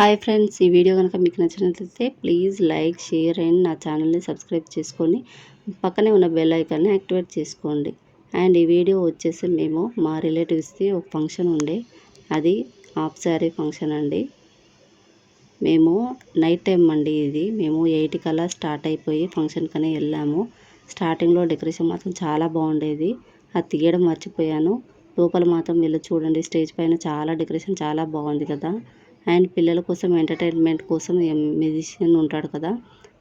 Hi friends ఈ video కనుక మీకు నచ్చినట్లయితే ప్లీజ్ లైక్ షేర్ అండ్ నా ఛానల్ని సబ్స్క్రైబ్ చేసుకొని పక్కనే ఉన్న బెల్ ఐకాన్ని యాక్టివేట్ చేసుకోండి. అండ్ ఈ వీడియో వచ్చేసి మేము మా రిలేటివ్స్ది ఒక ఫంక్షన్ ఉండే అది హాఫ్ శారీ ఫంక్షన్ అండి. మేము నైట్ టైం అండి ఇది మేము ఎయిట్ కల్లా స్టార్ట్ అయిపోయి ఫంక్షన్కనే వెళ్ళాము. స్టార్టింగ్లో డెకరేషన్ మాత్రం చాలా బాగుండేది అది తీయడం మర్చిపోయాను. లోపల మాత్రం వెళ్ళి చూడండి స్టేజ్ పైన చాలా డెకరేషన్ చాలా బాగుంది కదా. అండ్ పిల్లల కోసం ఎంటర్టైన్మెంట్ కోసం మ్యూజిషియన్ ఉంటాడు కదా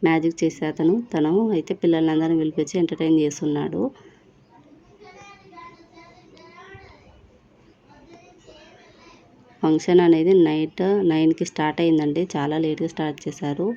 మ్యాజిక్ చేసే అతను. తను అయితే పిల్లలందరినీ పిలిపించి ఎంటర్టైన్ చేస్తున్నాడు. ఫంక్షన్ అనేది నైట్ నైన్కి స్టార్ట్ అయిందండి. చాలా లేట్గా స్టార్ట్ చేశారు.